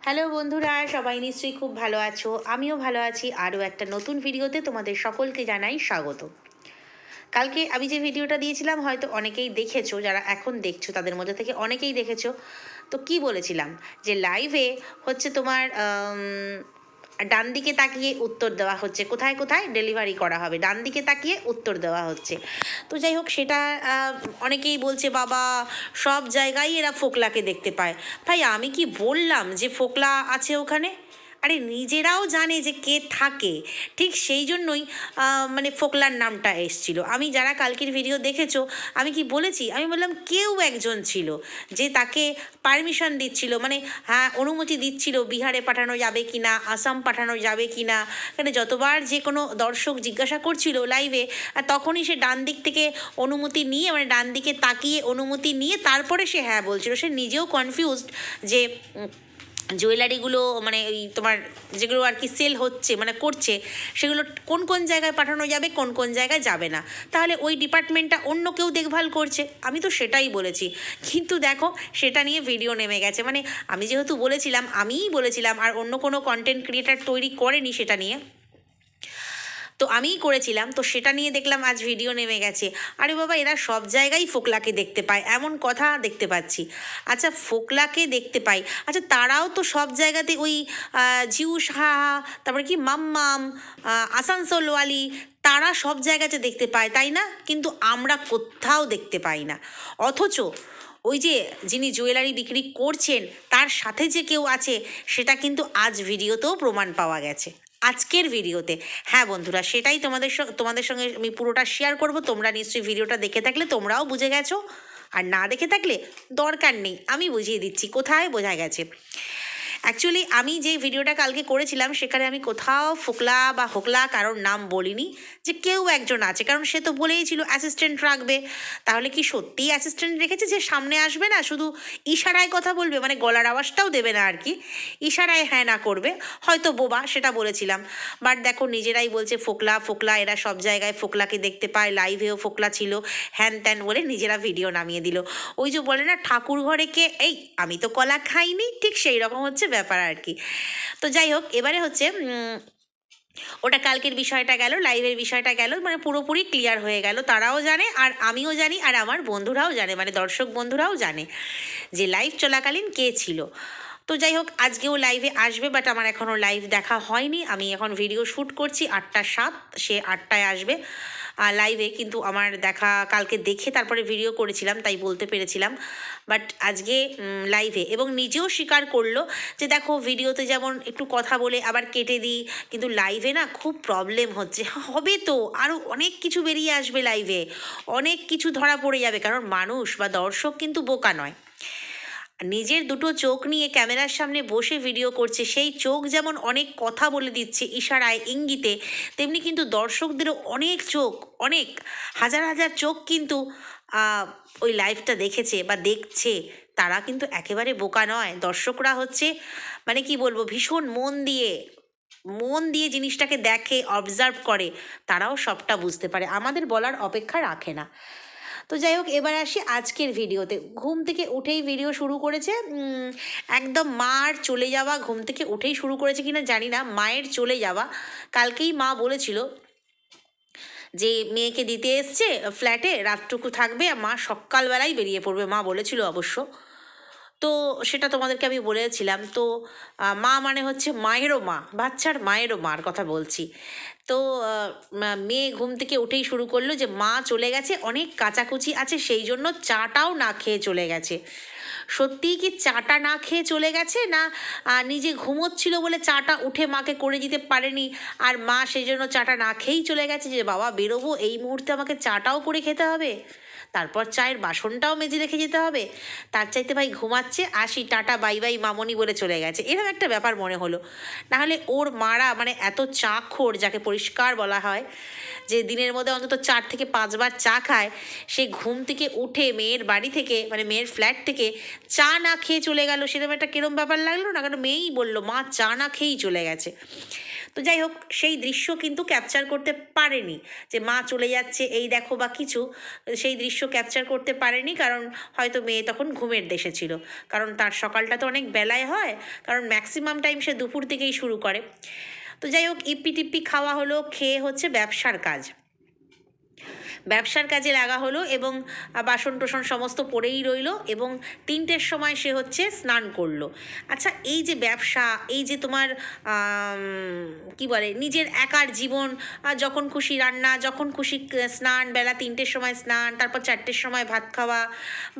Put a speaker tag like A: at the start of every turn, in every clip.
A: Hello বন্ধুরা, সবাই নিশ্চয়ই খুব ভালো আছো। আমিও ভালো আছি। আরও একটা নতুন ভিডিওতে তোমাদের সকলকে জানাই স্বাগত। কালকে আমি যে ভিডিওটা দিয়েছিলাম, হয়তো অনেকেই দেখেছ, যারা এখন দেখছ, তাদের মধ্যে থেকে অনেকেই দেখেছ। তো কি বলেছিলাম? যে লাইভে হচ্ছে তোমার ডান দিকে তাকিয়ে উত্তর দেওয়া হচ্ছে। কোথায় কোথায়? ডেলিভারি করা হবে। ডান দিকে তাকিয়ে উত্তর দেওয়া হচ্ছে। তো যাই হোক, সেটা অনেকেই বলছে, বাবা, সব জায়গায় এরা ফোকলাকে দেখতে পায়। ভাই, আমি কি বললাম যে ফোকলা আছে ওখানে? আরে নিজেরাও জানে যে কে থাকে। ঠিক সেই জন্যই মানে ফোকলার নামটা এসছিল। আমি যারা কালকের ভিডিও দেখেছ, আমি কি বলেছি? আমি বললাম, কেউ একজন ছিল যে তাকে পারমিশন দিচ্ছিল মানে হ্যাঁ অনুমতি দিচ্ছিল বিহারে পাঠানো যাবে কি না আসাম পাঠানো যাবে কি না এখানে যতবার যে কোনো দর্শক জিজ্ঞাসা করছিল লাইভে আর তখনই সে ডান দিক থেকে অনুমতি নিয়ে মানে ডান দিকে তাকিয়ে অনুমতি নিয়ে তারপরে সে হ্যাঁ বলছিল। সে নিজেও কনফিউজড যে জুয়েলারিগুলো মানে ওই তোমার যেগুলো আর কি সেল হচ্ছে মানে করছে, সেগুলো কোন কোন জায়গায় পাঠানো যাবে, কোন কোন জায়গায় যাবে না। তাহলে ওই ডিপার্টমেন্টটা অন্য কেউ দেখভাল করছে। আমি তো সেটাই বলেছি। কিন্তু দেখো, সেটা নিয়ে ভিডিও নেমে গেছে। মানে আমি যেহেতু বলেছিলাম, আমিই বলেছিলাম, আর অন্য কোনো কন্টেন্ট ক্রিয়েটার তৈরি করেনি সেটা নিয়ে। তো আমিই করেছিলাম। তো সেটা নিয়ে দেখলাম আজ ভিডিও নেমে গেছে। আরে বাবা, এরা সব জায়গায় ফোকলাকে দেখতে পায়। এমন কথা দেখতে পাচ্ছি। আচ্ছা ফোকলাকে দেখতে পাই। আচ্ছা তারাও তো সব জায়গাতে ওই ঝিউ সাহা, তারপরে কি মাম্মাম আসানসোলওয়ালি তারা সব জায়গাতে দেখতে পায়, তাই না? কিন্তু আমরা কোথাও দেখতে পাই না। অথচ ওই যে যিনি জুয়েলারি বিক্রি করছেন, তার সাথে যে কেউ আছে, সেটা কিন্তু আজ ভিডিওতেও প্রমাণ পাওয়া গেছে। আজকের ভিডিওতে। হ্যাঁ বন্ধুরা, সেটাই তোমাদের তোমাদের সঙ্গে আমি পুরোটা শেয়ার করব। তোমরা নিশ্চয়ই ভিডিওটা দেখে থাকলে তোমরাও বুঝে গেছো। আর না দেখে থাকলে দরকার নেই, আমি বুঝিয়ে দিচ্ছি। কোথায় বোঝা গেছে? অ্যাকচুয়ালি আমি যে ভিডিওটা কালকে করেছিলাম, সেখানে আমি কোথাও ফোকলা বা হোকলা কারোর নাম বলিনি যে কেউ একজন আছে। কারণ সে তো বলেই ছিল অ্যাসিস্ট্যান্ট রাখবে। তাহলে কি সত্যিই অ্যাসিস্ট্যান্ট রেখেছে যে সামনে আসবে না? শুধু ইশারায় কথা বলবে মানে গলার আওয়াজটাও দেবে না আর কি ইশারায় হ্যাঁ না করবে। হয়তো বোবা, সেটা বলেছিলাম। বাট দেখো, নিজেরাই বলছে ফোকলা ফোকলা, এরা সব জায়গায় ফোকলাকে দেখতে পায়। লাইভেও ফোকলা ছিল। হ্যান ত্যান বলে নিজেরা ভিডিও নামিয়ে দিল। ওই যে বলে না ঠাকুর ঘরে কে? এই, আমি তো কলা খাইনি। ঠিক সেই রকম হচ্ছে ব্যাপার আর কি তো যাই হোক, এবারে হচ্ছে ওটা কালকের বিষয়টা গেল, লাইভের বিষয়টা গেল মানে পুরোপুরি ক্লিয়ার হয়ে গেল। তারাও জানে, আর আমিও জানি, আর আমার বন্ধুরাও জানে মানে দর্শক বন্ধুরাও জানে যে লাইভ চলাকালীন কে ছিল। তো যাই হোক, আজকেও লাইভে আসবে, বাট আমার এখনও লাইভ দেখা হয়নি। আমি এখন ভিডিও শ্যুট করছি আটটা সাত, সে আটটায় আসবে। লাইভে কিন্তু আমার দেখা কালকে দেখে তারপরে ভিডিও করেছিলাম, তাই বলতে পেরেছিলাম। বাট আজকে লাইভে এবং নিজেও স্বীকার করল যে দেখো ভিডিওতে যেমন একটু কথা বলে আবার কেটে দিই, কিন্তু লাইভে না খুব প্রবলেম হচ্ছে। হবে তো আরও অনেক কিছু বেরিয়ে আসবে লাইভে অনেক কিছু ধরা পড়ে যাবে, কারণ মানুষ বা দর্শক কিন্তু বোকা নয়। নিজের দুটো চোখ নিয়ে ক্যামেরার সামনে বসে ভিডিও করছে। সেই চোখ যেমন অনেক কথা বলে দিচ্ছে ইশারায় ইঙ্গিতে, তেমনি কিন্তু দর্শকদেরও অনেক চোখ, অনেক, হাজার হাজার চোখ কিন্তু ওই লাইভটা দেখেছে বা দেখছে। তারা কিন্তু একেবারে বোকা নয়। দর্শকরা হচ্ছে মানে কি বলব, ভীষণ মন দিয়ে মন দিয়ে জিনিসটাকে দেখে অবজার্ভ করে। তারাও সবটা বুঝতে পারে। আমাদের বলার অপেক্ষা রাখে না। তো যাই হোক, এবার আসি আজকের ভিডিওতে। ঘুম থেকে উঠেই ভিডিও শুরু করেছে একদম মার চলে যাওয়া, ঘুম থেকে উঠেই শুরু করেছে কিনা জানি না, মায়ের চলে যাওয়া। কালকেই মা বলেছিল যে, মেয়েকে দিতে এসছে ফ্ল্যাটে রাতটুকু থাকবে মা সকালবেলাই বেরিয়ে পড়বে, মা বলেছিল অবশ্য। তো সেটা তোমাদেরকে আমি বলেছিলাম। তো মা মানে হচ্ছে মায়েরও মা, বাচ্চার মায়েরও মার কথা বলছি। তো মেয়ে ঘুম থেকে উঠেই শুরু করল যে মা চলে গেছে, অনেক কাচাকুচি আছে, সেই জন্য চাটাও না খেয়ে চলে গেছে। সত্যিই কি চাটা না খেয়ে চলে গেছে? না নিজে ঘুমোচ্ছিল বলে চাটা উঠে মাকে করে দিতে পারেনি, আর মা সেই জন্য চাটা না খেয়েই চলে গেছে যে, বাবা, বেরোবো, এই মুহূর্তে আমাকে চাটাও করে খেতে হবে? তারপর চায়ের বাসনটাও মেজে রেখে যেতে হবে। তার চাইতে ভাই ঘুমাচ্ছে, আসি, টাটা, বাই বাই, মামনি বলে চলে গেছে। এরকম একটা ব্যাপার মনে হলো। নাহলে ওর মারা মানে এত চা খোর যাকে পরিষ্কার বলা হয়, যে দিনের মধ্যে অন্তত চার থেকে পাঁচবার চা খায়, সে ঘুম থেকে উঠে মেয়ের বাড়ি থেকে মানে মেয়ের ফ্ল্যাট থেকে চা না খেয়ে চলে গেল। সেরকম একটা কিরম ব্যাপার লাগল না? কারণ মেয়েই বলল, মা, চা না খেয়েই চলে গেছে। তো যাই হোক, সেই দৃশ্য কিন্তু ক্যাপচার করতে পারেনি যে মা চলে যাচ্ছে, এই দেখো বা কিছু, সেই দৃশ্য ক্যাপচার করতে পারেনি কারণ হয়তো মেয়ে তখন ঘুমের দেশে ছিল। কারণ তার সকালটা তো অনেক বেলায় হয়, কারণ ম্যাক্সিমাম টাইম সে দুপুর থেকেই শুরু করে। তো যাই হোক ইপি টিপি খাওয়া হলো, খেয়ে হচ্ছে ব্যবসার কাজ। ব্যবসার কাজে লাগা হলো এবং বাসন টোসন সমস্ত পড়েই রইল এবং তিনটের সময় সে হচ্ছে স্নান করল। আচ্ছা এই যে ব্যবসা, এই যে তোমার কি বলে, নিজের একার জীবন যখন খুশি রান্না, যখন খুশি স্নান, বেলা তিনটের সময় স্নান, তারপর চারটের সময় ভাত খাওয়া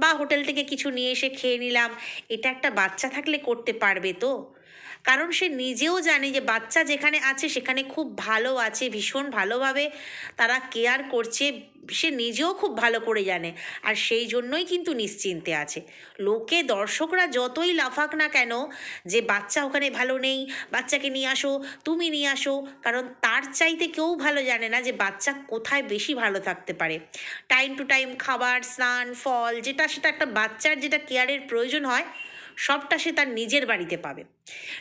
A: বা হোটেল থেকে কিছু নিয়ে এসে খেয়ে নিলাম, এটা একটা বাচ্চা থাকলে করতে পারবে তো? কারণ সে নিজেও জানে যে বাচ্চা যেখানে আছে সেখানে খুব ভালো আছে, ভীষণ ভালোভাবে তারা কেয়ার করছে, সে নিজেও খুব ভালো করে জানে। আর সেই জন্যই কিন্তু নিশ্চিন্তে আছে। লোকে, দর্শকরা যতই লাফাক না কেন যে বাচ্চা ওখানে ভালো নেই, বাচ্চাকে নিয়ে আসো, তুমি নিয়ে আসো, কারণ তার চাইতে কেউ ভালো জানে না যে বাচ্চা কোথায় বেশি ভালো থাকতে পারে। টাইম টু টাইম খাবার, স্নান, ফল, যেটা সেটা একটা বাচ্চার যেটা কেয়ারের প্রয়োজন হয় সবটা সে তার নিজের বাড়িতে পাবে।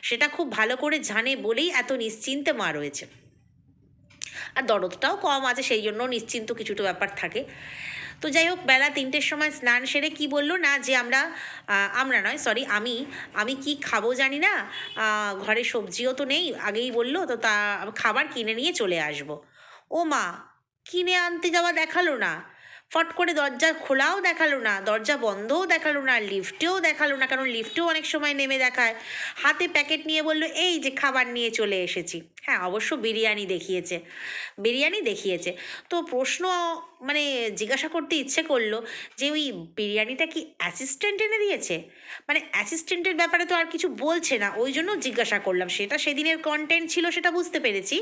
A: সেটা খুব ভালো করে জানে বলেই এত নিশ্চিন্তে মা রয়েছে। আর দরদটাও কম আছে, সেই জন্য নিশ্চিন্ত কিছুটা ব্যাপার থাকে। তো যাই হোক, বেলা তিনটের সময় স্নান সেরে কি বলল না যে আমরা আমরা নয় সরি আমি আমি কি খাব জানি না ঘরে সবজিও তো নেই, আগেই বলল, তো তা, খাবার কিনে নিয়ে চলে আসব। ও মা, কিনে আনতে যাওয়া দেখাল না। ফট করে দরজা খোলাও দেখাল না, দরজা বন্ধও দেখাল না, লিফটেও দেখাল না, কারণ লিফটেও অনেক সময় নেমে দেখায়। হাতে প্যাকেট নিয়ে বলল, এই যে খাবার নিয়ে চলে এসেছি। হ্যাঁ অবশ্য বিরিয়ানি দেখিয়েছে বিরিয়ানি দেখিয়েছে। তো প্রশ্ন মানে জিজ্ঞাসা করতে ইচ্ছে করল যে ওই বিরিয়ানিটা কি অ্যাসিস্ট্যান্ট এনে দিয়েছে? মানে অ্যাসিস্ট্যান্টের ব্যাপারে তো আর কিছু বলছে না, ওই জন্য জিজ্ঞাসা করলাম। সেটা সেদিনের কন্টেন্ট ছিল সেটা বুঝতে পেরেছি।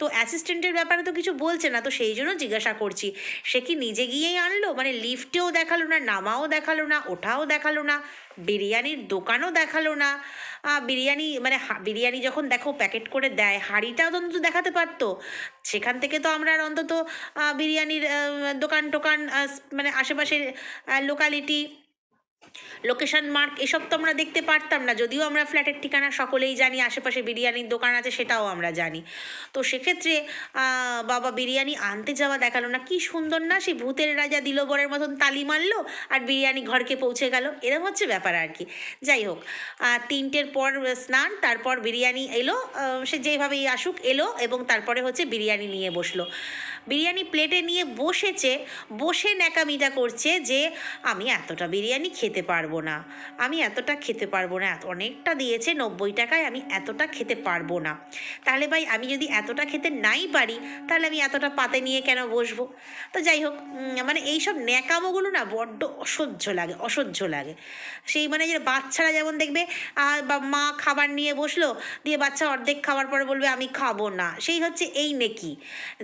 A: তো অ্যাসিস্ট্যান্টের ব্যাপারে তো কিছু বলছে না, তো সেই জন্য জিজ্ঞাসা করছি। সে কি নিজে গিয়েই আনলো? মানে লিফটেও দেখাল না, নামাও দেখাল না, ওঠাও দেখাল না, বিরিয়ানির দোকানও দেখাল না। বিরিয়ানি মানে বিরিয়ানি যখন দেখো প্যাকেট করে দেয় হাঁড়িটাও অন্তত দেখাতে পারতো। সেখান থেকে তো আমরা আর অন্তত বিরিয়ানির দোকান টোকান মানে আশেপাশের লোকালিটি লোকেশন মার্ক এসব তো আমরা দেখতে পারতাম না। যদিও আমরা ফ্ল্যাটের ঠিকানা সকলেই জানি, আশেপাশে বিরিয়ানির দোকান আছে সেটাও আমরা জানি। তো সেক্ষেত্রে বাবা বিরিয়ানি আনতে যাওয়া দেখাল না। কি সুন্দর না, সেই ভূতের রাজা দিলবরের মতন তালি মারলো আর বিরিয়ানি ঘরকে পৌঁছে গেল। এরকম হচ্ছে ব্যাপার আর কি। যাই হোক তিনটের পর স্নান, তারপর বিরিয়ানি এলো সে যেভাবেই আসুক, এলো এবং তারপরে হচ্ছে বিরিয়ানি নিয়ে বসল। বিরিয়ানি প্লেটে নিয়ে বসেছে বসে ন্যাকামিটা করছে যে আমি এতটা বিরিয়ানি খেতে পারব না। আমি এতটা খেতে পারব না অনেকটা দিয়েছে নব্বই টাকায় আমি এতটা খেতে পারব না। তাহলে ভাই আমি যদি এতটা খেতে নাই পারি তাহলে আমি এতটা পাতে নিয়ে কেন বসবো? তো যাই হোক মানে এইসব ন্যাকামোগুলো না বড্ড অসহ্য লাগে অসহ্য লাগে। সেই মানে যে বাচ্চারা যেমন দেখবে বা মা খাবার নিয়ে বসল দিয়ে বাচ্চা অর্ধেক খাওয়ার পরে বলবে আমি খাব না। সেই হচ্ছে এই নেকি।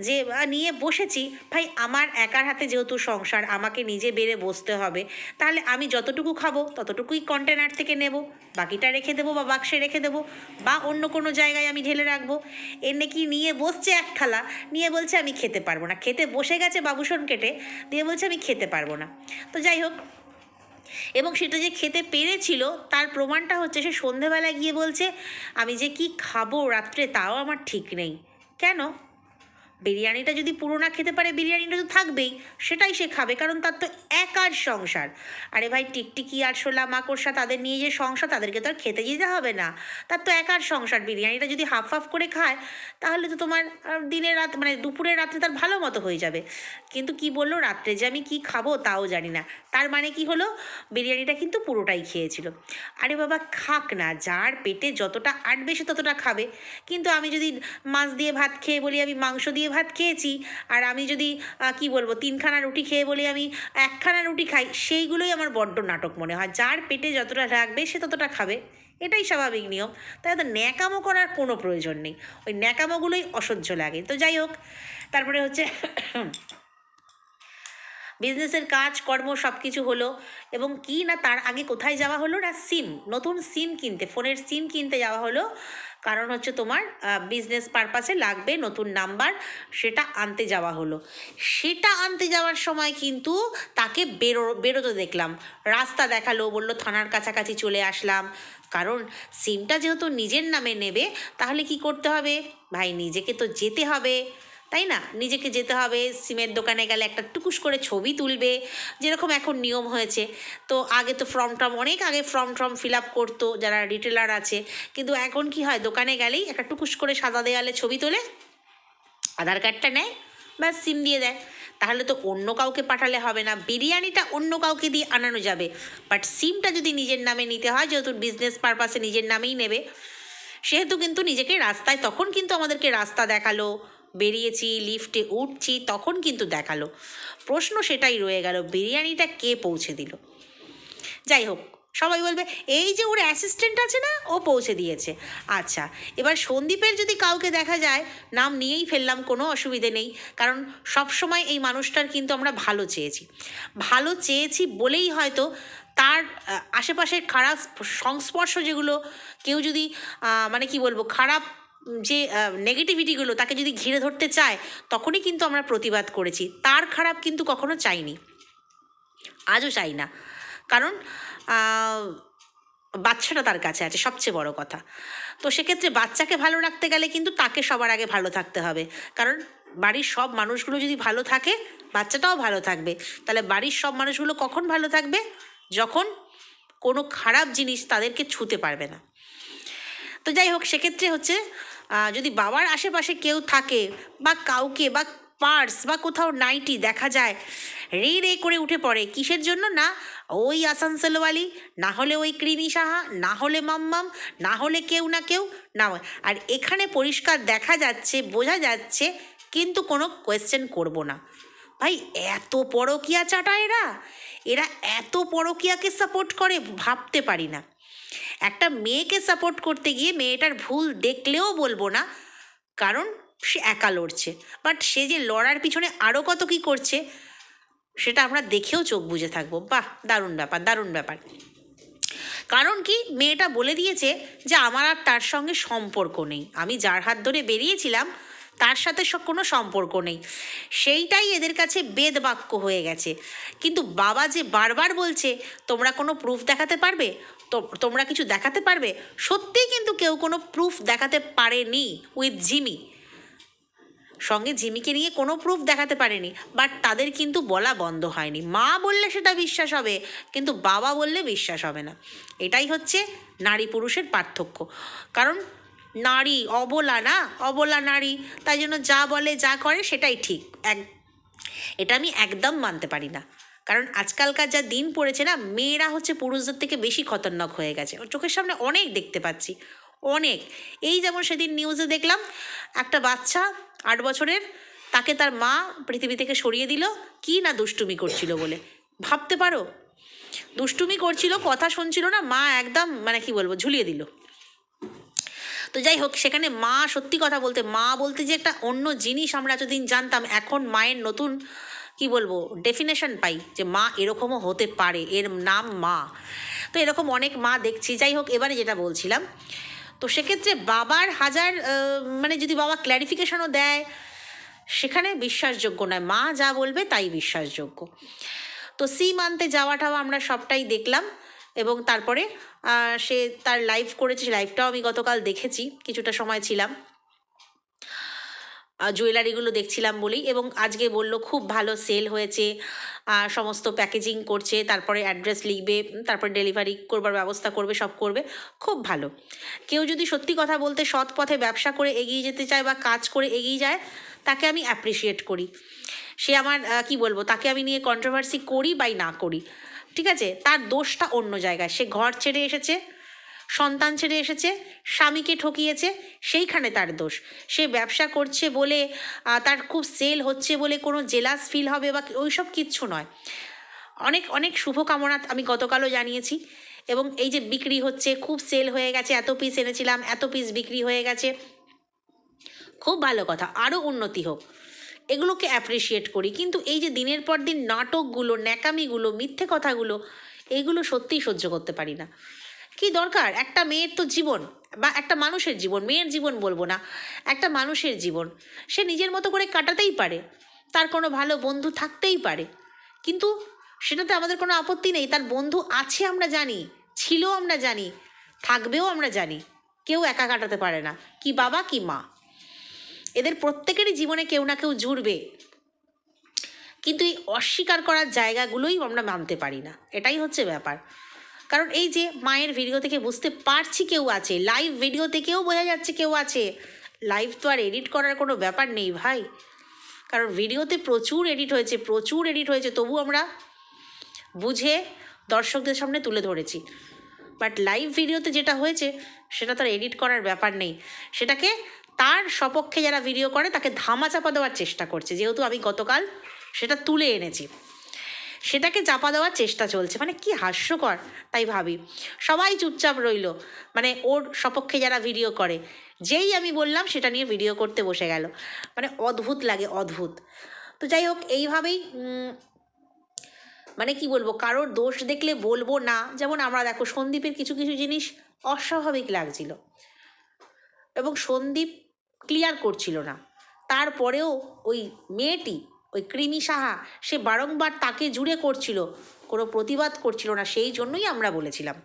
A: যে আহ, নিয়ে বসেছি, ভাই আমার একার হাতে যেহেতু সংসার, আমাকে নিজে বেড়ে বসতে হবে, তাহলে আমি যতটুকু খাব ততটুকুই কন্টেনার থেকে নেব, বাকিটা রেখে দেবো বা বাক্সে রেখে দেবো বা অন্য কোনো জায়গায় আমি ঢেলে রাখব। এর নাকি নিয়ে বসছে এক থালা, নিয়ে বলছে আমি খেতে পারব না। খেতে বসে গেছে বাবুসন কেটে, দিয়ে বলছে আমি খেতে পারব না। তো যাই হোক, এবং সেটা যে খেতে পেরেছিল, তার প্রমাণটা হচ্ছে সে সন্ধেবেলায় গিয়ে বলছে, আমি যে কি খাব রাত্রে তাও আমার ঠিক নেই। কেন? বিরিয়ানিটা যদি পুরো না খেতে পারে, বিরিয়ানিটা তো থাকবেই, সেটাই সে খাবে, কারণ তার তো একার সংসার। আরে ভাই, টিকটিকি আর শোলা মাকড়সা তাদের নিয়ে যে সংসার, তাদেরকে তো আর খেতে যেতে হবে না। তার তো একার সংসার, বিরিয়ানিটা যদি হাফ হাফ করে খায়, তাহলে তো তোমার দিনের রাত মানে দুপুরের রাত্রে তার ভালো মতো হয়ে যাবে। কিন্তু কি বলল, রাত্রে যে আমি কি খাব তাও জানি না। তার মানে কি হলো, বিরিয়ানিটা কিন্তু পুরোটাই খেয়েছিল। আরে বাবা, খাক না, যার পেটে যতটা আটবে সে ততটা খাবে। কিন্তু আমি যদি মাছ দিয়ে ভাত খেয়ে বলি, আমি মাংস দিয়ে ভাত খেয়েছি। আর আমি যদি কি বলব, তিনখানা রুটি খেয়ে বলি আমি, একখানা রুটি খাই, সেইগুলোই আমার বড্ড নাটক মনে হয়। যার পেটে যতটা রাখবে সে ততটা খাবে। এটাই স্বাভাবিক নিয়ম। তাই তো ন্যাকামো করার কোনো প্রয়োজন নেই। ওই ন্যাকামোগুলোই অসহ্য লাগে। তো যাই হোক, তারপরে হচ্ছে বিজনেসের কাজ, কর্ম সব কিছু হলো এবং কি না তার আগে কোথায় যাওয়া হলো না সিম নতুন সিম কিনতে, ফোনের সিম কিনতে যাওয়া হলো। কারণ হচ্ছে তোমার বিজনেস পারপাসে লাগবে নতুন নাম্বার সেটা আনতে যাওয়া হলো। সেটা আনতে যাওয়ার সময় কিন্তু তাকে বেরো, বেরোতে দেখলাম। রাস্তা দেখাল, বলল থানার কাছাকাছি চলে আসলাম। কারণ সিমটা যেহেতু নিজের নামে নেবে, তাহলে কি করতে হবে? ভাই, নিজেকে তো যেতে হবে। তাই না? নিজেকে যেতে হবে, সিমের দোকানে গেলে একটা টুকুস করে ছবি তুলবে, যেরকম এখন নিয়ম হয়েছে। তো আগে তো ফর্ম টর্ম অনেক আগে ফর্ম টর্ম ফিল আপ করতো যারা রিটেলার আছে। কিন্তু এখন কি হয়? দোকানে গেলেই একটা টুকুস করে সাদা দেয়ালে ছবি তোলে, আধার কার্ডটা নেয়, ব্যাস সিম দিয়ে দেয়। তাহলে তো অন্য কাউকে পাঠালে হবে না, বিরিয়ানিটা অন্য কাউকে দিয়ে আনানো যাবে। বাট সিমটা যদি নিজের নামে নিতে হয়, যেহেতু বিজনেস পারপাসে নিজের নামেই নেবে, সেহেতু কিন্তু নিজেকে রাস্তায়, তখন কিন্তু আমাদেরকে রাস্তা দেখাল বেরিয়েছি লিফটে উঠছি, তখন কিন্তু দেখাল। প্রশ্ন সেটাই রয়ে গেল, বিরিয়ানিটা কে পৌঁছে দিল? যাই হোক, সবাই বলবে, এই যে ওর অ্যাসিস্ট্যান্ট আছে না, ও পৌঁছে দিয়েছে। আচ্ছা এবার সন্দীপের যদি কাউকে দেখা যায়, নাম নিয়েই ফেললাম, কোনো অসুবিধে নেই। কারণ সব সময় এই মানুষটার কিন্তু আমরা ভালো চেয়েছি। ভালো চেয়েছি বলেই হয়তো তার আশেপাশের খারাপ সংস্পর্শ যেগুলো, কেউ যদি মানে কি বলব, খারাপ যে নেগেটিভিটিগুলো তাকে যদি ঘিরে ধরতে চায়, তখনই কিন্তু আমরা প্রতিবাদ করেছি। তার খারাপ কিন্তু কখনো চাইনি। আজও চাই না। কারণ বাচ্চাটা তার কাছে আছে, সবচেয়ে বড় কথা। তো সেক্ষেত্রে বাচ্চাকে ভালো রাখতে গেলে কিন্তু তাকে সবার আগে ভালো থাকতে হবে। কারণ, বাড়ির সব মানুষগুলো যদি ভালো থাকে, বাচ্চাটাও ভালো থাকবে। তাহলে বাড়ির সব মানুষগুলো কখন ভালো থাকবে? যখন কোনো খারাপ জিনিস তাদেরকে ছুতে পারবে না। তো যাই হোক, সেক্ষেত্রে হচ্ছে যদি বাবার আশেপাশে কেউ থাকে বা কাউকে বা পার্স বা কোথাও নাইটি দেখা যায়, রে রে করে উঠে পড়ে, কিসের জন্য না? ওই আসানসোলওয়ালি না হলে ওই কৃমি সাহা, না হলে মাম্মাম, না হলে কেউ না কেউ, না আর এখানে পরিষ্কার দেখা যাচ্ছে, বোঝা যাচ্ছে, কিন্তু কোনো কোয়েশ্চেন করব না। ভাই, এত পরকিয়া চাটা এরা? এরা এত পরকিয়াকে সাপোর্ট করে, ভাবতে পারি না। একটা মেয়েকে সাপোর্ট করতে গিয়ে মেয়েটার ভুল দেখলেও বলব না, কারণ সে একা লড়ছে। বাট সে যে লড়ার পিছনে আরও কত কী করছে, সেটা আমরা দেখেও চোখ বুজে থাকব। বাহ, দারুণ ব্যাপার দারুণ ব্যাপার। কারণ কি, মেয়েটা বলে দিয়েছে যে আমার আর তার সঙ্গে সম্পর্ক নেই। আমি যার হাত ধরে বেরিয়েছিলাম তার সাথে কোনো সম্পর্ক নেই। সেইটাই এদের কাছে বেদ বাক্য হয়ে গেছে। কিন্তু বাবা যে বারবার বলছে, তোমরা কোনো প্রুফ দেখাতে পারবে? তো, তোমরা কিছু দেখাতে পারবে? সত্যিই কিন্তু কেউ কোনো প্রুফ দেখাতে পারেনি উইথ জিমি সঙ্গে জিমিকে নিয়ে কোনো প্রুফ দেখাতে পারেনি। বাট তাদের কিন্তু বলা বন্ধ হয়নি। মা বললে সেটা বিশ্বাস হবে, কিন্তু বাবা বললে বিশ্বাস হবে না। এটাই হচ্ছে নারী পুরুষের পার্থক্য। কারণ নারী, অবলা না? অবলা নারী। তাই জন্য যা বলে, যা করে, সেটাই ঠিক। এক এটা আমি একদম মানতে পারি না। কারণ আজকালকার যা দিন পড়েছে না, মেয়েরা হচ্ছে পুরুষদের থেকে বেশি খতরনাক হয়ে গেছে। চোখের সামনে অনেক দেখতে পাচ্ছি। অনেক। এই যেমন সেদিন নিউজে দেখলাম, একটা বাচ্চা আট বছরের, তাকে তার মা পৃথিবী থেকে সরিয়ে দিল। কি না দুষ্টুমি করছিল বলে। ভাবতে পারো? দুষ্টুমি করছিল, কথা শুনছিল না, মা একদম মানে কি বলব, ঝুলিয়ে দিল। তো যাই হোক, সেখানে মা সত্যি কথা বলতে, মা বলতে যে একটা অন্য জিনিস আমরা এতদিন জানতাম, এখন মায়ের নতুন, কি বলব ডেফিনেশন পাই যে মা এরকমও হতে পারে, এর নাম মা। তো এরকম অনেক মা দেখছি। যাই হোক, এবারে যেটা বলছিলাম, তো সেক্ষেত্রে বাবার হাজার মানে যদি বাবা ক্ল্যারিফিকেশনও দেয়, সেখানে বিশ্বাসযোগ্য নয়। মা যা বলবে, তাই বিশ্বাসযোগ্য। তো সিম আনতে যাওয়াটাও আমরা সবটাই দেখলাম। এবং তারপরে সে তার লাইভ করেছে, সে লাইভটাও আমি গতকাল দেখেছি, কিছুটা সময় ছিলাম। জুয়েলারিগুলো দেখছিলাম বলেই এবং আজকে বলল, খুব ভালো সেল হয়েছে সমস্ত প্যাকেজিং করছে, তারপরে অ্যাড্রেস লিখবে, তারপরে ডেলিভারি করবার ব্যবস্থা করবে, সব করবে, খুব ভালো। কেউ যদি সত্যি কথা বলতে সৎ পথে ব্যবসা করে এগিয়ে যেতে চায় বা কাজ করে এগিয়ে যায়, তাকে আমি অ্যাপ্রিসিয়েট করি। সে আমার কি বলব, তাকে আমি নিয়ে কন্ট্রোভার্সি করি বাই না করি। ঠিক আছে? তার দোষটা অন্য জায়গায়। সে ঘর ছেড়ে এসেছে, সন্তান ছেড়ে এসেছে, স্বামীকে ঠকিয়েছে, সেইখানে তার দোষ। সে ব্যবসা করছে বলে তার খুব সেল হচ্ছে বলে কোনো জেলাস ফিল হবে বা ওই সব কিচ্ছু নয়। অনেক অনেক শুভকামনা আমি গতকালও জানিয়েছি। এবং এই যে বিক্রি হচ্ছে, খুব সেল হয়ে গেছে, এত পিস এনেছিলাম, এত পিস বিক্রি হয়ে গেছে। খুব ভালো কথা। আরও উন্নতি হোক। এগুলোকে অ্যাপ্রিসিয়েট করি। কিন্তু এই যে দিনের পর দিন নাটকগুলো, ন্যাকামিগুলো, মিথ্যে কথাগুলো এইগুলো সত্যিই সহ্য করতে পারি না। কি দরকার? একটা মেয়ের তো জীবন বা একটা মানুষের জীবন, মেয়ের জীবন বলব না, একটা মানুষের জীবন। সে নিজের মতো করে কাটাতেই পারে, তার কোনো ভালো বন্ধু থাকতেই পারে। কিন্তু সেটাতে আমাদের কোনো আপত্তি নেই, তার বন্ধু আছে আমরা জানি, ছিল আমরা জানি, থাকবেও আমরা জানি, কেউ একা কাটাতে পারে না, কি বাবা কি মা। এদের প্রত্যেকেরই জীবনে কেউ না কেউ জুড়বে। কিন্তু এই অস্বীকার করার জায়গাগুলোই আমরা মানতে পারি না। এটাই হচ্ছে ব্যাপার। কারণ এই যে মায়ের ভিডিও থেকে বুঝতে পারছি কেউ আছে লাইভ ভিডিও থেকেও বোঝা যাচ্ছে কেউ আছে লাইভ তো আর এডিট করার কোনো ব্যাপার নেই ভাই। কারণ ভিডিওতে প্রচুর এডিট হয়েছে, প্রচুর এডিট হয়েছে, তবু আমরা বুঝে দর্শকদের সামনে তুলে ধরেছি। বাট লাইভ ভিডিওতে যেটা হয়েছে, সেটা তার এডিট করার ব্যাপার নেই। সেটাকে তার সপক্ষে যারা ভিডিও করে, তাকে ধামা চাপা দেওয়ার চেষ্টা করছে। যেহেতু আমি গতকাল সেটা তুলে এনেছি। সেটাকে চাপা দেওয়ার চেষ্টা চলছে। মানে কি হাস্যকর, তাই ভাবি। সবাই চুপচাপ রইল। মানে ওর সপক্ষে যারা ভিডিও করে, যেই আমি বললাম সেটা নিয়ে ভিডিও করতে বসে গেল। মানে অদ্ভুত লাগে, অদ্ভুত। তো যাই হোক, এইভাবেই মানে কি বলব, কারোর দোষ দেখলে বলব না। যেমন আমরা দেখো সন্দীপের কিছু কিছু জিনিস অস্বাভাবিক লাগছিল এবং সন্দীপ ক্লিয়ার করছিল না। তারপরেও ওই মেয়েটি, ওই কৃমি সাহা, সে বারংবার তাকে জুড়ে করছিল, কোনো প্রতিবাদ করছিল না, সেই জন্যই আমরা বলেছিলাম।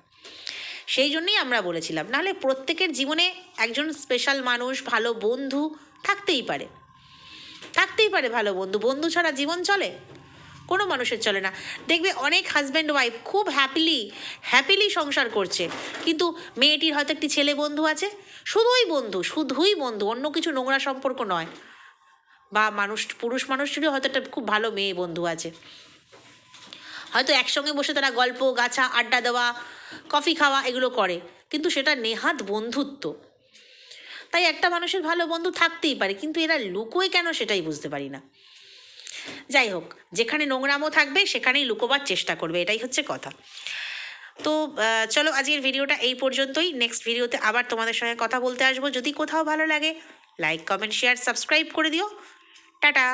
A: সেই জন্যই আমরা বলেছিলাম। নাহলে প্রত্যেকের জীবনে একজন স্পেশাল মানুষ, ভালো বন্ধু থাকতেই পারে। থাকতেই পারে ভালো বন্ধু। বন্ধু ছাড়া জীবন চলে? কোনো মানুষের চলে না। দেখবে অনেক হাজব্যান্ড ওয়াইফ খুব হ্যাপিলি হ্যাপিলি সংসার করছে। কিন্তু মেয়েটির হয়তো একটি ছেলে বন্ধু আছে। শুধুই বন্ধু শুধুই বন্ধু, অন্য কিছু নোংরা সম্পর্ক নয়। বা মানুষ, পুরুষ মানুষটিরও হয়তো একটা খুব ভালো মেয়ে বন্ধু আছে। হয়তো একসঙ্গে বসে তারা গল্প, গাছা, আড্ডা দেওয়া কফি খাওয়া এগুলো করে। কিন্তু সেটা নেহাত বন্ধুত্ব। তাই একটা মানুষের ভালো বন্ধু থাকতেই পারে, কিন্তু এরা লুকোয় কেন সেটাই বুঝতে পারি না। যাই হোক, যেখানে নোংরামও থাকবে, সেখানেই লুকোবার চেষ্টা করবে, এটাই হচ্ছে কথা। তো চলো আজকের ভিডিওটা এই পর্যন্তই। নেক্সট ভিডিওতে আবার তোমাদের সঙ্গে কথা বলতে আসব। যদি কোথাও ভালো লাগে লাইক কমেন্ট শেয়ার সাবস্ক্রাইব করে দিও। টাটা!